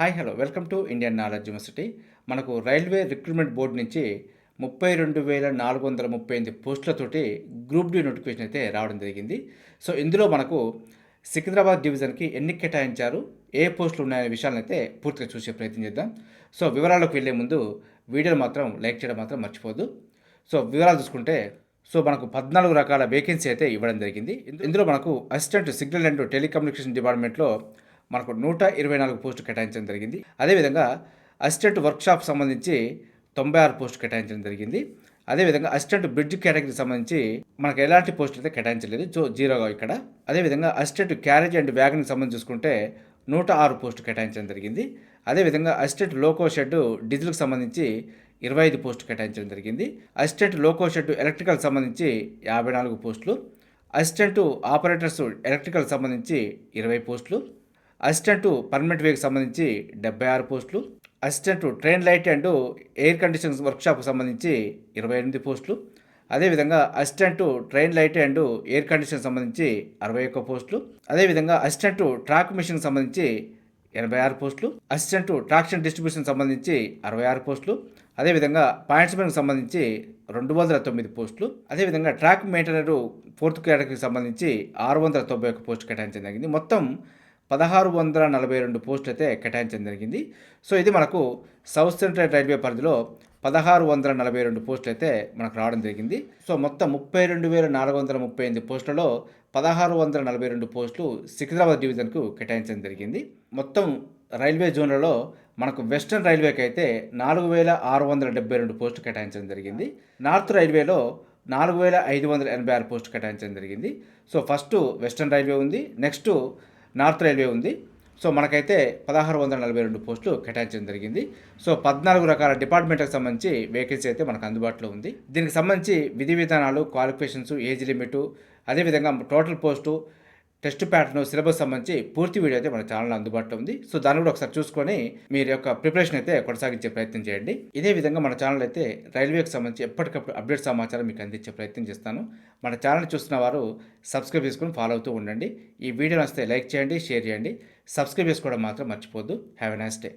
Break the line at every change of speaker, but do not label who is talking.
hi hello welcome to Indian knowledge university మనకు railway recruitment board నుంచి ముప్పై రెండు వేల నాలుగు వందల ముప్పై ఎనిమిది పోస్టులతోటి గ్రూప్ డి నోటిఫికేషన్ అయితే రావడం జరిగింది సో ఇందులో మనకు సికింద్రాబాద్ డివిజన్కి ఎన్ని కేటాయించారు ఏ పోస్టులు ఉన్నాయనే విషయాలను అయితే పూర్తిగా చూసే ప్రయత్నం చేద్దాం సో వివరాలకు వెళ్ళే ముందు వీడియోలు మాత్రం లైక్ చేయడం మాత్రం మర్చిపోదు సో వివరాలు చూసుకుంటే సో మనకు పద్నాలుగు రకాల వేకెన్సీ అయితే ఇవ్వడం జరిగింది ఇందులో మనకు అసిస్టెంట్ సిగ్నల్ అండ్ టెలికమ్యూనికేషన్ డిపార్ట్మెంట్లో మనకు నూట ఇరవై నాలుగు పోస్టు కేటాయించడం జరిగింది అదేవిధంగా అసిస్టెంట్ వర్క్షాప్ సంబంధించి తొంభై ఆరు పోస్టు కేటాయించడం జరిగింది అదేవిధంగా అసిస్టెంట్ బ్రిడ్జ్ కేటగిరీకి సంబంధించి మనకు ఎలాంటి పోస్ట్ అయితే కేటాయించలేదు సో జీరోగా ఇక్కడ అదేవిధంగా అసిస్టెంట్ క్యారేజ్ అండ్ వ్యాగన్కి సంబంధించి చూసుకుంటే నూట ఆరు పోస్టు కేటాయించడం జరిగింది అదేవిధంగా అసిస్టెంట్ లోకో షెడ్ డీజిల్కి సంబంధించి ఇరవై ఐదు పోస్టు కేటాయించడం జరిగింది అసిస్టెంట్ లోకో షెడ్ ఎలక్ట్రికల్ సంబంధించి యాభై నాలుగు పోస్టులు అసిస్టెంట్ ఆపరేటర్స్ ఎలక్ట్రికల్ సంబంధించి ఇరవై పోస్టులు అసిస్టెంట్ పర్మనెంట్ వేకి సంబంధించి డెబ్బై ఆరు పోస్టులు assistant train light and air condition వర్క్షాప్కు సంబంధించి ఇరవై ఎనిమిది పోస్టులు అదేవిధంగా assistant train light and air condition సంబంధించి అరవై ఒక్క పోస్టులు అదేవిధంగా అసిస్టెంట్ ట్రాక్ మిషన్ సంబంధించి ఎనభై ఆరు పోస్టులు అసిస్టెంట్ ట్రాక్షన్ డిస్ట్రిబ్యూషన్ సంబంధించి అరవై ఆరు పోస్టులు అదేవిధంగా పాయింట్స్మెన్కి సంబంధించి రెండు వందల తొమ్మిది పోస్టులు అదేవిధంగా ట్రాక్ మెయింటైనర్ ఫోర్త్ కేటగిరీకి సంబంధించి ఆరు వందల తొంభై ఒక్క పోస్టు కేటాయించడం జరిగింది మొత్తం పదహారు వందల నలభై రెండు పోస్టులు అయితే కేటాయించడం జరిగింది సో ఇది మనకు సౌత్ సెంట్రల్ రైల్వే పరిధిలో పదహారు వందల నలభై రెండు పోస్టులు అయితే మనకు రావడం జరిగింది సో మొత్తం ముప్పై రెండు వేల నాలుగు వందల ముప్పై ఎనిమిది పోస్టులలో పదహారు వందల నలభై రెండు పోస్టులు సికింద్రాబాద్ డివిజన్కు కేటాయించడం జరిగింది మొత్తం రైల్వే జోన్లలో మనకు వెస్ట్రన్ రైల్వేకి అయితే నాలుగు వేల ఆరు వందల డెబ్బై రెండు పోస్టులు కేటాయించడం జరిగింది నార్త్ రైల్వేలో నాలుగు వేల ఐదు వందల ఎనభై ఆరు పోస్టులు కేటాయించడం జరిగింది సో ఫస్ట్ వెస్ట్రన్ రైల్వే ఉంది నెక్స్ట్ నార్త్ రైల్వే ఉంది సో మనకైతే పదహారు వందల నలభై రెండు పోస్టులు కేటాయించడం జరిగింది సో పద్నాలుగు రకాల డిపార్ట్మెంట్కి సంబంధించి వేకెన్సీ అయితే మనకు అందుబాటులో ఉంది దీనికి సంబంధించి విధి విధానాలు క్వాలిఫికేషన్స్ ఏజ్ లిమిటు అదేవిధంగా total post test pattern syllabus సంబంధించి పూర్తి వీడియో అయితే మన ఛానల్ అందుబాటులో ఉంది సో దాన్ని కూడా ఒకసారి చూసుకొని మీరు యొక్క ప్రిపరేషన్ అయితే కొనసాగించే ప్రయత్నం చేయండి ఇదే విధంగా మన ఛానల్ అయితే రైల్వేకి సంబంధించి ఎప్పటికప్పుడు అప్డేట్ సమాచారం మీకు అందించే ప్రయత్నం చేస్తాను మన ఛానల్ చూస్తున్న వారు సబ్స్క్రైబ్ చేసుకుని ఫాలో అవుతూ ఉండండి ఈ వీడియో నచ్చితే లైక్ చేయండి షేర్ చేయండి సబ్స్క్రైబ్ చేసుకోవడం మాత్రం మర్చిపోద్దు హ్యావ్ ఎ నైస్ డే